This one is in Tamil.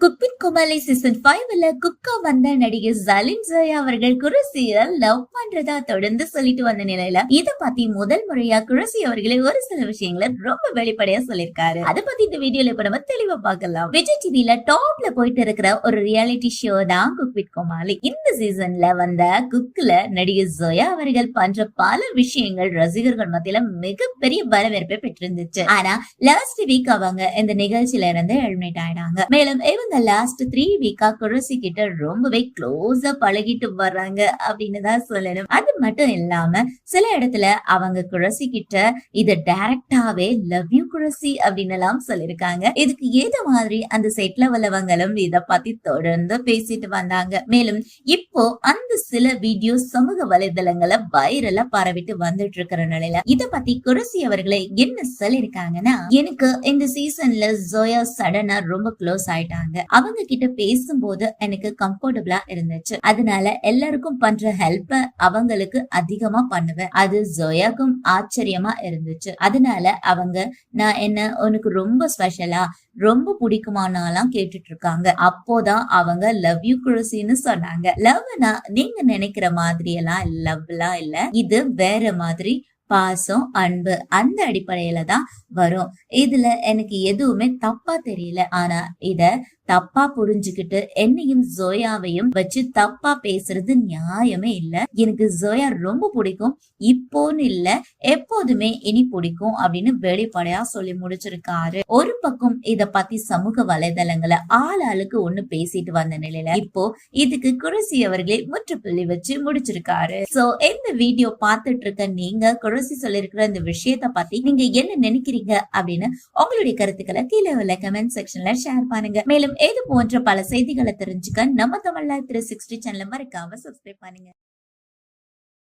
குக்வித் குமாலி சீசன் ஃபைவ்ல குக்கா வந்த நடிகை ஜலின் ஜயா அவர்கள் குருசிய லவ் பண்றதா தொடர்ந்து சொல்லிட்டு வந்த நிலையில இத பத்தி முதல் முறையா குருசி அவர்களே ஒரு சில விஷயங்களை ரொம்ப வெளிப்படையா சொல்லிருக்காரு அத பத்தி இந்த வீடியோல இப்ப நம்ம தெளிவா பார்க்கலாம். விஜய் டிவில டாப்ல போயிட்டு இருக்கிற ஒரு ரியாலிட்டி ஷோ தான் குக்வித் குமாலி. இந்த சீசன்ல வந்த குக்ல நடிகை ஜோயா அவர்கள் பண்ற பல விஷயங்கள் ரசிகர்கள் மத்தியில மிகப்பெரிய வரவேற்பை பெற்றிருந்துச்சு. ஆனா லாஸ்ட் வீக் அவங்க இந்த நிகழ்ச்சியில இருந்து எலிமினேட் ஆயிடாங்க மேலும் இந்த லாஸ்ட் த்ரீ வீக்கா குரசி கிட்ட ரொம்பவே க்ளோஸா பழகிட்டு வர்றாங்க அப்படின்னு தான் சொல்லணும். அது மட்டும் இல்லாம சில இடத்துல அவங்க குரசி கிட்ட இத டைரக்டாவே லவ் யூ குரசி அப்படின்னு எல்லாம் சொல்லிருக்காங்க இதுக்கு ஏத மாதிரி அந்த செட்ல உள்ளவங்களும் இத பத்தி தொடர்ந்து பேசிட்டு வந்தாங்க. மேலும் இப்போ அந்த சில வீடியோ சமூக வலைதளங்களை வைரலா பரவிட்டு வந்துட்டு இருக்கிற நிலையில இத பத்தி குரசி அவர்களை என்ன சொல்லிருக்காங்கன்னா எனக்கு இந்த சீசன்ல ஜோயா சடனா ரொம்ப க்ளோஸ் ஆயிட்டாங்க. அவங்க கிட்ட பேசும்போது எனக்கு கம்ஃபர்டபுளா இருந்துச்சு. அதனால எல்லாருக்கும் பண்ற ஹெல்ப்ப அவங்களுக்கு அதிகமா பண்ணுவேன். அது ஜோயாக்கும் ஆச்சரியமா இருந்துச்சு. அதனால அவங்க நான் என்ன உனக்கு ரொம்ப ஸ்பெஷலா ரொம்ப பிடிக்குமானாலாம் கேட்டுட்டு இருக்காங்க அப்போதான் அவங்க லவ் யூ குருசின்னு சொன்னாங்க. லவ்னா நீங்க நினைக்கிற மாதிரி எல்லாம் லவ்லாம் இல்ல. இது வேற மாதிரி பாசம் அன்பு அந்த அடிப்படையில தான் வரும். இதுல எனக்கு எதுவுமே தப்பா தெரியல. ஆனா இத தப்பா புரிஞ்சுக்கிட்டு என்னையும் ஜோயாவையும் வச்சு தப்பா பேசுறது நியாயமே இல்ல. எனக்கு ஜோயா ரொம்ப பிடிக்கும். இப்போன்னு இல்ல எப்போதுமே இனி பிடிக்கும் அப்படின்னு வெளிப்படையா சொல்லி முடிச்சிருக்காரு. ஒரு பக்கம் இத பத்தி சமூக வலைதளங்களை ஆள் ஆளுக்கு ஒண்ணு பேசிட்டு வந்த நிலையில இப்போ இதுக்கு குரசி அவர்களே முற்றுப்புள்ளி வச்சு முடிச்சிருக்காரு. சோ இந்த வீடியோ பார்த்துட்டு இருக்க நீங்க குரசி சொல்லிருக்கிற இந்த விஷயத்த பத்தி நீங்க என்ன நினைக்கிறீங்க அப்படின்னு உங்களுடைய கருத்துக்களை கீழே உள்ள கமெண்ட் செக்ஷன்ல ஷேர் பண்ணுங்க. மேலும் இது போன்ற பல செய்திகளை தெரிஞ்சுக்க நம்ம தமிழ்ல த்ரீ சிக்ஸ்டி சேனல் மறக்காம சப்ஸ்கிரைப் பண்ணுங்க.